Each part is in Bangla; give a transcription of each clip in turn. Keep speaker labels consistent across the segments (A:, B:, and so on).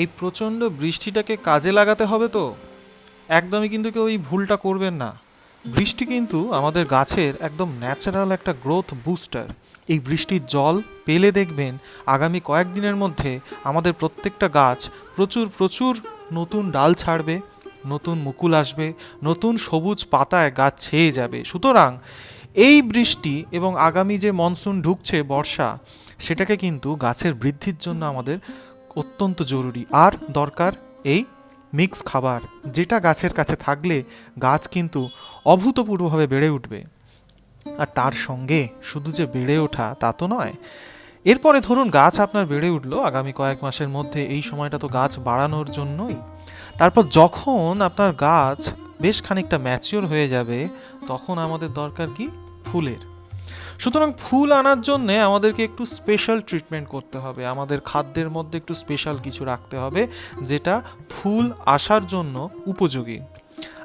A: এই প্রচণ্ড বৃষ্টিটাকে কাজে লাগাতে হবে তো। একদমই কিন্তু কেউ এই ভুলটা করবেন না। বৃষ্টি কিন্তু আমাদের গাছের একদম ন্যাচারাল একটা গ্রোথ বুস্টার এই বৃষ্টির জল পেলে দেখবেন আগামী কয়েকদিনের মধ্যে আমাদের প্রত্যেকটা গাছ প্রচুর প্রচুর নতুন ডাল ছাড়বে, নতুন মুকুল আসবে, নতুন সবুজ পাতায় গাছ ছেয়ে যাবে। সুতরাং এই বৃষ্টি এবং আগামী যে মনসুন ঢুকছে বর্ষা, সেটাকে কিন্তু গাছের বৃদ্ধির জন্য আমাদের অত্যন্ত জরুরি। আর দরকার এই মিক্স খাবার, যেটা গাছের কাছে থাকলে গাছ কিন্তু অভূতপূর্বভাবে বেড়ে উঠবে। আর তার সঙ্গে শুধু যে বেড়ে ওঠা তা তো নয়, এরপরে ধরুন গাছ আপনার বেড়ে উঠল আগামী কয়েক মাসের মধ্যে, এই সময়টা তো গাছ বাড়ানোর জন্যই। তারপর যখন আপনার গাছ বেশ খানিকটা ম্যাচিওর হয়ে যাবে, তখন আমাদের দরকার কি? ফুলের। সুতরাং ফুল আনার জন্য আমাদেরকে একটু স্পেশাল ট্রিটমেন্ট করতে হবে। আমাদের খাদ্যের মধ্যে একটু স্পেশাল কিছু রাখতে হবে, যেটা ফুল আসার জন্য উপযোগী।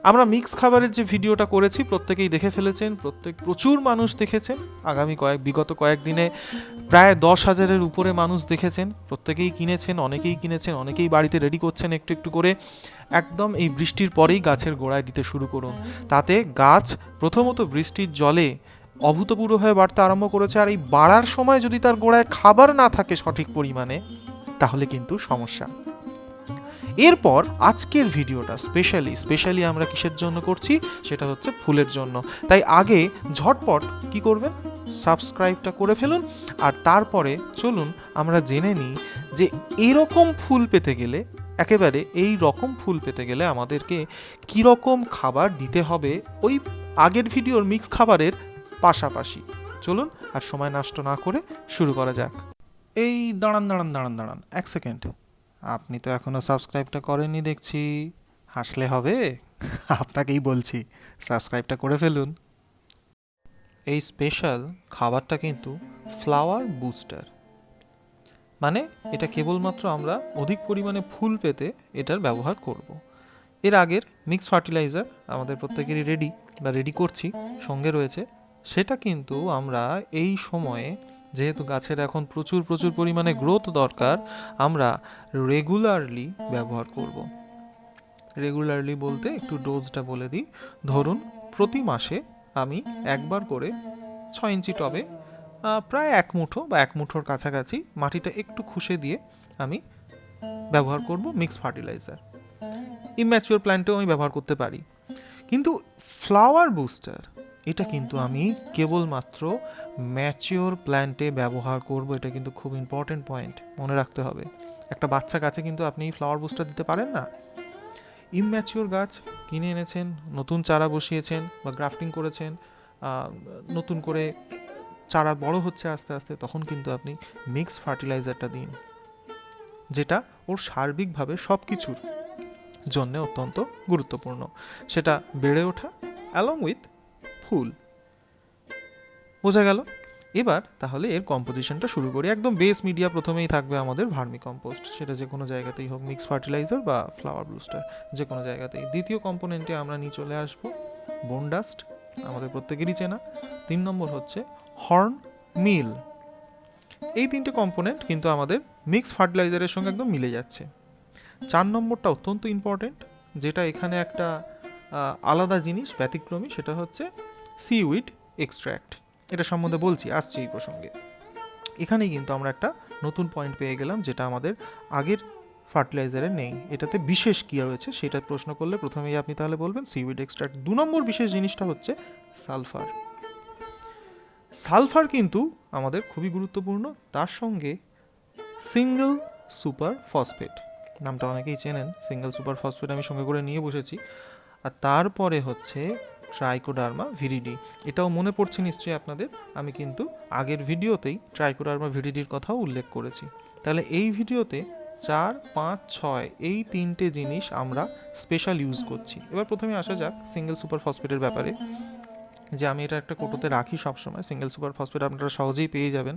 A: আমরা মিক্স খাবারের যে ভিডিওটা করেছি, প্রত্যেকেই দেখে ফেলেছেন, প্রত্যেক প্রচুর মানুষ দেখেছেন। আগামী কয়েক, বিগত কয়েকদিনে প্রায় দশ হাজারের উপরে মানুষ দেখেছেন। প্রত্যেকেই কিনেছেন, অনেকেই কিনেছেন, অনেকেই বাড়িতে রেডি করছেন একটু একটু করে। একদম এই বৃষ্টির পরেই গাছের গোড়ায় দিতে শুরু করুন। তাতে গাছ প্রথমত বৃষ্টির জলে অভূতপূর্বভাবে বাড়তে আরম্ভ করেছে, আর এই বাড়ার সময় যদি তার গোড়ায় খাবার না থাকে সঠিক পরিমাণে, তাহলে কিন্তু সমস্যা। এরপর আজকের ভিডিওটা স্পেশালি স্পেশালি আমরা কিসের জন্য করছি? সেটা হচ্ছে ফুলের জন্য। তাই আগে ঝটপট কি করবেন? সাবস্ক্রাইবটা করে ফেলুন, আর তারপরে চলুন আমরা জেনে নিই যে এরকম ফুল পেতে গেলে, একেবারে এই রকম ফুল পেতে গেলে আমাদেরকে কীরকম খাবার দিতে হবে? ওই আগের ভিডিওর মিক্স খাবারের পাশাপাশি। চলুন আর সময় নষ্ট না করে শুরু করা যাক। এই দাঁড়ান দাঁড়ান দাঁড়ান দাঁড়ান, এক সেকেন্ড। আপনি তো এখনও সাবস্ক্রাইবটা করেননি দেখছি। হাসলে হবে? আপনাকেই বলছি, সাবস্ক্রাইবটা করে ফেলুন। এই স্পেশাল খাবারটা কিন্তু ফ্লাওয়ার বুস্টার মানে এটা কেবলমাত্র আমরা অধিক পরিমাণে ফুল পেতে এটার ব্যবহার করব। এর আগের মিক্স ফার্টিলাইজার আমাদের প্রত্যেকেরই রেডি বা রেডি করছি, সঙ্গে রয়েছে সেটা কিন্তু আমরা এই সময়ে, যেহেতু গাছের এখন প্রচুর প্রচুর পরিমাণে গ্রোথ দরকার, আমরা রেগুলারলি ব্যবহার করব। রেগুলারলি বলতে একটু ডোজটা বলে দিই। ধরুন, প্রতি মাসে আমি একবার করে ছয় ইঞ্চি টবে প্রায় এক মুঠো বা এক মুঠোর কাছাকাছি মাটিটা একটু খুশে দিয়ে আমি ব্যবহার করব মিক্স ফার্টিলাইজার ইম্যাচিওর প্ল্যান্টেও আমি ব্যবহার করতে পারি। কিন্তু ফ্লাওয়ার বুস্টার এটা কিন্তু আমি কেবলমাত্র ম্যাচিওর প্ল্যান্টে ব্যবহার করব, এটা কিন্তু খুব ইম্পর্টেন্ট পয়েন্ট মনে রাখতে হবে। একটা বাচ্চা গাছে কিন্তু আপনি ফ্লাওয়ার বুস্টার দিতে পারেন না। ইমম্যাচিওর গাছ কিনে এনেছেন, নতুন চারা বসিয়েছেন বা গ্রাফটিং করেছেন নতুন করে চারা বড় হচ্ছে আস্তে আস্তে, তখন কিন্তু আপনি মিক্স ফার্টিলাইজারটা দিন, যেটা ওর সার্বিকভাবে সব কিছুর জন্য অত্যন্ত গুরুত্বপূর্ণ। সেটা বেড়ে ওঠা অ্যালং উইথ ফুল। বোঝা গেল? এবার তাহলে এর কম্পোজিশনটা শুরু করি। একদম বেস মিডিয়া প্রথমেই থাকবে আমাদের ভার্মি কম্পোস্ট সেটা যে কোনো জায়গাতেই হোক মিক্স ফার্টিলাইজার বা ফ্লাওয়ার ব্লুস্টার যে কোনো জায়গাতেই। দ্বিতীয় কম্পোনেন্টে আমরা নিয়ে চলে আসব বোন ডাস্ট আমাদের প্রত্যেকেরই চেনা। তিন নম্বর হচ্ছে হর্ন মিল এই তিনটে কম্পোনেন্ট কিন্তু আমাদের মিক্স ফার্টিলাইজারের সঙ্গে একদম মিলে যাচ্ছে। চার নম্বরটা অত্যন্ত ইম্পর্টেন্ট যেটা এখানে একটা আলাদা জিনিস ব্যতিক্রমী, সেটা হচ্ছে সিউইড এক্সট্র্যাক্ট। এটা সম্বন্ধে বলছি, আসছি এই প্রসঙ্গে। এখানেই কিন্তু আমরা একটা নতুন পয়েন্ট পেয়ে গেলাম, যেটা আমাদের আগের ফার্টিলাইজারে নেই। এটাতে বিশেষ কী রয়েছে সেটা প্রশ্ন করলে প্রথমেই আপনি তাহলে বলবেন সিউইড এক্সট্রাক্ট দু নম্বর বিশেষ জিনিসটা হচ্ছে সালফার। সালফার কিন্তু আমাদের খুবই গুরুত্বপূর্ণ, তার সঙ্গে সিঙ্গেল সুপার ফসফেট নামটা অনেকেই চেনেন সিঙ্গেল সুপার ফসফেট আমি সঙ্গে করে নিয়ে বসেছি। আর তারপরে হচ্ছে ট্রাইকোডার্মা ভিরিডি এটাও মনে পড়ছে নিশ্চয়ই আপনাদের, আমি কিন্তু আগের ভিডিওতেই ট্রাইকোডার্মা ভিরিডির কথাও উল্লেখ করেছি। তাহলে এই ভিডিওতে চার, পাঁচ, ছয়, এই তিনটে জিনিস আমরা স্পেশাল ইউজ করছি। এবার প্রথমে আসা যাক সিঙ্গেল সুপার ফসফেটের ব্যাপারে। যে আমি এটা একটা কোটোতে রাখি সবসময় সিঙ্গেল সুপার ফসফেট আপনারা সহজেই পেয়ে যাবেন।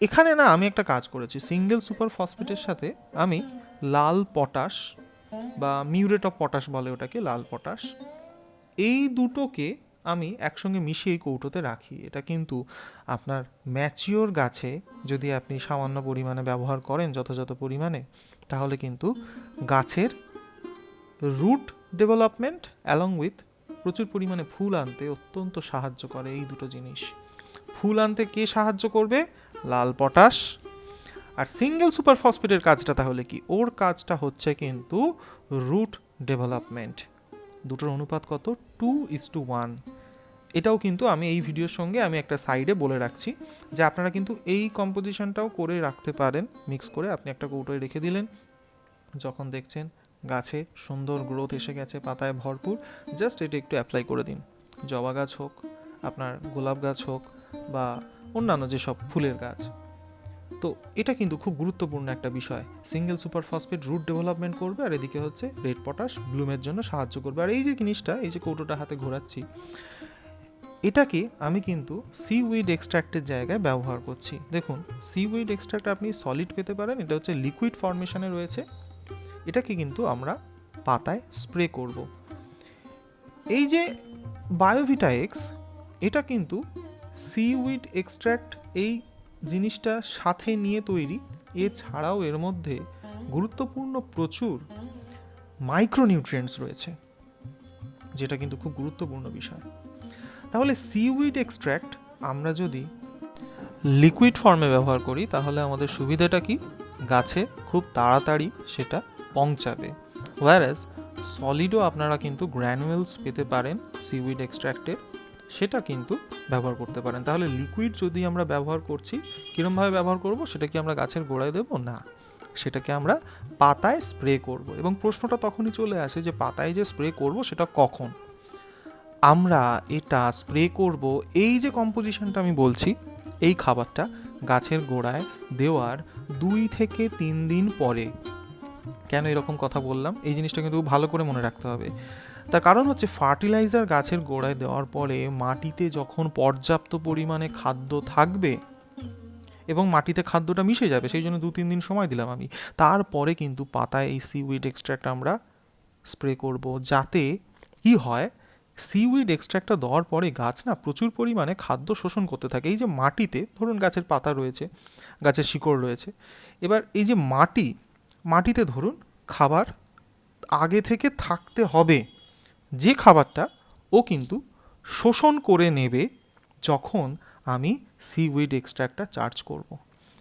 A: এখানে না আমি একটা কাজ করেছি সিঙ্গেল সুপার ফসফেটের সাথে আমি লাল পটাশ বা মিউরেট অফ পটাশ বলে ওটাকে, লাল পটাশ এই দুটোকে আমি একসঙ্গে মিশিয়ে কৌটোতে রাখি। এটা কিন্তু আপনার ম্যাচিওর গাছে যদি আপনি সামান্য পরিমাণে ব্যবহার করেন যথাযথ পরিমাণে, তাহলে কিন্তু গাছের রুট ডেভেলপমেন্ট অ্যালং উইথ প্রচুর পরিমাণে ফুল আনতে অত্যন্ত সাহায্য করে এই দুটো জিনিস। ফুল আনতে কে সাহায্য করবে? লাল পটাশ। আর সিঙ্গেল সুপার ফসফেটের কাজটা তাহলে কি? ওর কাজটা হচ্ছে কিন্তু রুট ডেভেলপমেন্ট। দুটোর অনুপাত কত? টু ইজ টু ওয়ান এটাও কিন্তু আমি এই ভিডিওর সঙ্গে আমি একটা সাইডে বলে রাখছি যে আপনারা কিন্তু এই কম্পোজিশনটাও করে রাখতে পারেন। মিক্স করে আপনি একটা কৌটোয় রেখে দিলেন। যখন দেখছেন গাছে সুন্দর গ্রোথ এসে গেছে, পাতায় ভরপুর জাস্ট এটা একটু অ্যাপ্লাই করে দিন। জবা গাছ হোক, আপনার গোলাপ গাছ হোক বা অন্যান্য যেসব ফুলের গাছ। তো এটা কিন্তু খুব গুরুত্বপূর্ণ একটা বিষয়। Single super phosphate root development করবে আর এদিকে হচ্ছে রেড পটাশ ব্লুমের জন্য সাহায্য করবে। আর এই যে জিনিসটা, এই যে কৌটোটা হাতে ঘোরাচ্ছি, এটাকে আমি কিন্তু সি উইড এক্সট্র্যাক্টের জায়গায় ব্যবহার করছি। দেখুন সি উইড এক্সট্র্যাক্ট আপনি সলিড পেতে পারেন, এটা হচ্ছে লিকুইড ফর্মেশনে রয়েছে। এটাকে কিন্তু আমরা পাতায় স্প্রে করব। এই যে বায়োভিটা এক্স এটা কিন্তু সি উইড এক্সট্র্যাক্ট এই জিনিসটা সাথে নিয়ে তৈরি। এছাড়াও এর মধ্যে গুরুত্বপূর্ণ প্রচুর মাইক্রোনিউট্রিয়েন্টস রয়েছে, যেটা কিন্তু খুব গুরুত্বপূর্ণ বিষয়। তাহলে সিউইড এক্সট্র্যাক্ট আমরা যদি লিকুইড ফর্মে ব্যবহার করি, তাহলে আমাদের সুবিধাটা কি? গাছে খুব তাড়াতাড়ি সেটা পৌঁছাবে। ওয়ারাস সলিডও আপনারা কিন্তু গ্র্যানুয়েলস পেতে পারেন সিউইড এক্সট্র্যাক্টের সেটা কিন্তু ব্যবহার করতে পারেন। তাহলে লিকুইড যদি আমরা ব্যবহার করছি, কীরমভাবে ব্যবহার করব? সেটা কি আমরা গাছের গোড়ায় দেবো? না। সেটাকে আমরা পাতায় স্প্রে করব। এবং প্রশ্নটা তখনই চলে আসে যে পাতায় যে স্প্রে করব, সেটা কখন? আমরা এটা স্প্রে করব, এই যে কম্পোজিশনটা আমি বলছি, এই খাবারটা গাছের গোড়ায় দেওয়ার দুই থেকে তিন দিন পরে। কেন এরকম কথা বললাম? এই জিনিসটা কিন্তু ভালো করে মনে রাখতে হবে। তার কারণ হচ্ছে ফার্টিলাইজার গাছের গোড়ায় দেওয়ার পরে মাটিতে যখন পর্যাপ্ত পরিমাণে খাদ্য থাকবে এবং মাটিতে খাদ্যটা মিশে যাবে, সেই জন্য দু তিন দিন সময় দিলাম আমি, তারপরে কিন্তু পাতায় এই সিউইড এক্সট্র্যাক্ট আমরা স্প্রে করব। যাতে কি হয় সিউইড এক্সট্র্যাক্টটা দেওয়ার পরে গাছ না প্রচুর পরিমাণে খাদ্য শোষণ করতে থাকে। এই যে মাটিতে, ধরুন গাছের পাতা রয়েছে, গাছের শিকড় রয়েছে, এবার এই যে মাটি, মাটিতে ধরুন খাবার আগে থেকে থাকতে হবে। যে খাবারটা ও কিন্তু শোষণ করে নেবে যখন আমি সিউইড এক্সট্র্যাক্টটা চার্জ করব।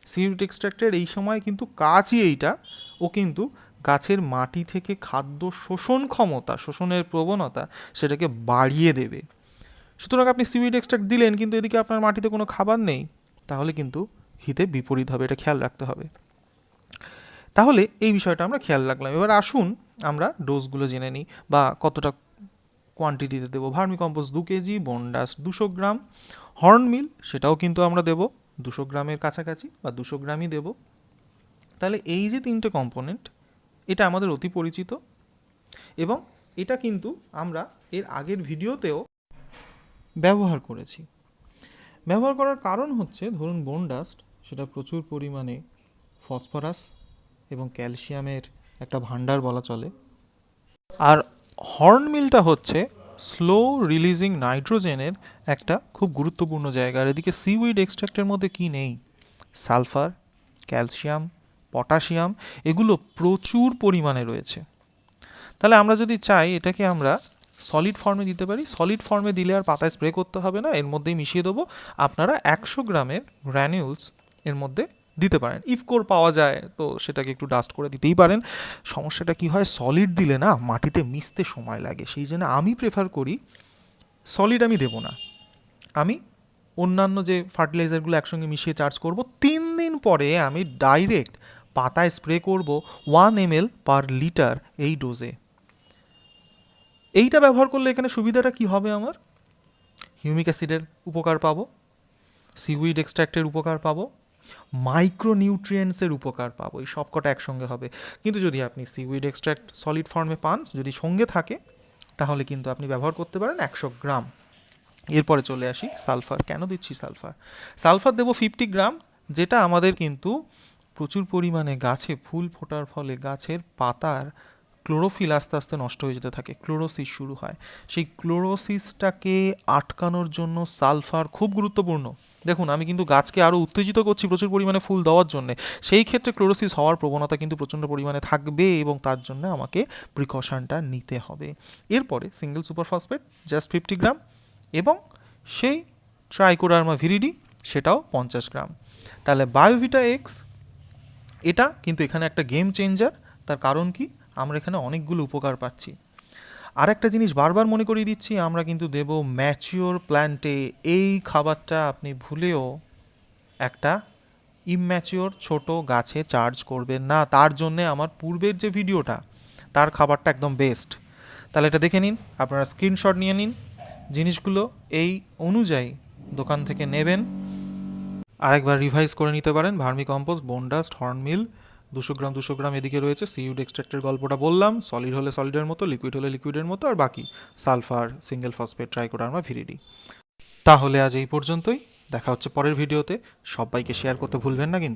A: সিউইড এক্সট্র্যাক্টের এই সময় কিন্তু কাজই এইটা, ও কিন্তু গাছের মাটি থেকে খাদ্য শোষণ ক্ষমতা, শোষণের প্রবণতা সেটাকে বাড়িয়ে দেবে। সুতরাং আপনি সিউইড এক্সট্রাক্ট দিলেন কিন্তু এদিকে আপনার মাটিতে কোনো খাবার নেই, তাহলে কিন্তু হিতে বিপরীত হবে, এটা খেয়াল রাখতে হবে। তাহলে এই বিষয়টা আমরা খেয়াল রাখলাম। এবার আসুন আমরা ডোজগুলো জেনে নিই বা কতটা কোয়ান্টিটিতে দেবো। ভার্মি কম্পোস্ট দু কেজি বন্ডাস দুশো গ্রাম হর্ন মিল সেটাও কিন্তু আমরা দেব দুশো গ্রামের কাছাকাছি বা দুশো গ্রামই দেব। তাহলে এই যে তিনটে কম্পোনেন্ট এটা আমাদের অতি পরিচিত এবং এটা কিন্তু আমরা এর আগের ভিডিওতেও ব্যবহার করেছি। ব্যবহার করার কারণ হচ্ছে, ধরুন বোনডাস্ট সেটা প্রচুর পরিমাণে ফসফরাস এবং ক্যালসিয়ামের একটা ভান্ডার বলা চলে। আর হর্ন মিলটা হচ্ছে স্লো রিলিজিং নাইট্রোজেনের একটা খুব গুরুত্বপূর্ণ জায়গা। আর এদিকে সিউইড এক্সট্রাক্টের মধ্যে কি নেই? সালফার ক্যালসিয়াম পটাশিয়াম এগুলো প্রচুর পরিমাণে রয়েছে। তাহলে আমরা যদি চাই এটাকে আমরা সলিড ফর্মে দিতে পারি। সলিড ফর্মে দিলে আর পাতায় স্প্রে করতে হবে না, এর মধ্যেই মিশিয়ে দেবো। আপনারা একশো গ্রামের গ্র্যানিউলস এর মধ্যে দিতে পারেন। ইফকোর পাওয়া যায়, তো সেটাকে একটু ডাস্ট করে দিতেই পারেন। সমস্যাটা কি হয়? সলিড দিলে না মাটিতে মিশতে সময় লাগে। সেই জন্য আমি প্রেফার করি সলিড আমি দেবো না। আমি অন্যান্য যে ফার্টিলাইজারগুলো একসঙ্গে মিশিয়ে চার্জ করব, তিন দিন পরে আমি ডাইরেক্ট পাতায় স্প্রে করব one M L per litre এই ডোজে এইটা ব্যবহার করলে এখানে সুবিধাটা কি হবে আমার? হিউমিক অ্যাসিডের উপকার পাবো সিউইড এক্সট্র্যাক্টের উপকার পাবো মাইক্রোনিউট্রিয়েন্টসের উপকার পাবো, এই সবকটা একসঙ্গে হবে। কিন্তু যদি আপনি সিউইড এক্সট্র্যাক্ট সলিড ফর্মে পান, যদি সঙ্গে থাকে, তাহলে কিন্তু আপনি ব্যবহার করতে পারেন একশো গ্রাম। এরপরে চলে আসি, সালফার। কেন দিচ্ছি সালফার? সালফার দেবো ফিফটি গ্রাম, যেটা আমাদের কিন্তু প্রচুর পরিমাণে গাছে ফুল ফোটার ফলে গাছের পাতার ক্লোরোফিল আস্তে আস্তে নষ্ট হয়ে যেতে থাকে, ক্লোরোসিস শুরু হয়। সেই ক্লোরোসিসটাকে আটকানোর জন্য সালফার খুব গুরুত্বপূর্ণ। দেখুন, আমি কিন্তু গাছকে আরও উত্তেজিত করছি প্রচুর পরিমাণে ফুল দেওয়ার জন্য। সেই ক্ষেত্রে ক্লোরোসিস হওয়ার প্রবণতা কিন্তু প্রচণ্ড পরিমাণে থাকবে এবং তার জন্য আমাকে প্রিকশনটা নিতে হবে। এরপরে single super phosphate just fifty gram এবং সেই ট্রাইকোডার্মা ভিরিডি, সেটাও পঞ্চাশ গ্রাম। তাহলে বায়োভিটা এক্স, এটা কিন্তু এখানে একটা গেম চেঞ্জার তার কারণ কি? আমরা এখানে অনেকগুলো উপকার পাচ্ছি। আর একটা জিনিস বারবার মনে করিয়ে দিচ্ছি, আমরা কিন্তু দেব ম্যাচিওর প্ল্যান্টে এই খাবারটা আপনি ভুলেও একটা ইম্যাচিওর ছোট গাছে চার্জ করবেন না। তার জন্যে আমার পূর্বের যে ভিডিওটা, তার খাবারটা একদম বেস্ট। তাহলে এটা দেখে নিন, আপনারা স্ক্রিনশট নিয়ে নিন। জিনিসগুলো এই অনুযায়ী দোকান থেকে নেবেন। আরেকবার রিভাইজ করে নিতে পারেন ভার্মি কম্পোস্ট বোনডাস্ট হর্নমিল দুশো গ্রাম দুশো গ্রাম এদিকে রয়েছে। সিউড এক্সট্রাক্টের গল্পটা বললাম। সলিড হলে সলিডের মতো লিকুইড হলে লিকুইডের মতো, আর বাকি sulphur single phosphate trichoderma viride তাহলে আজ এই পর্যন্তই। দেখা হচ্ছে পরের ভিডিওতে। সবাইকে শেয়ার করতে ভুলবেন না কিন্তু।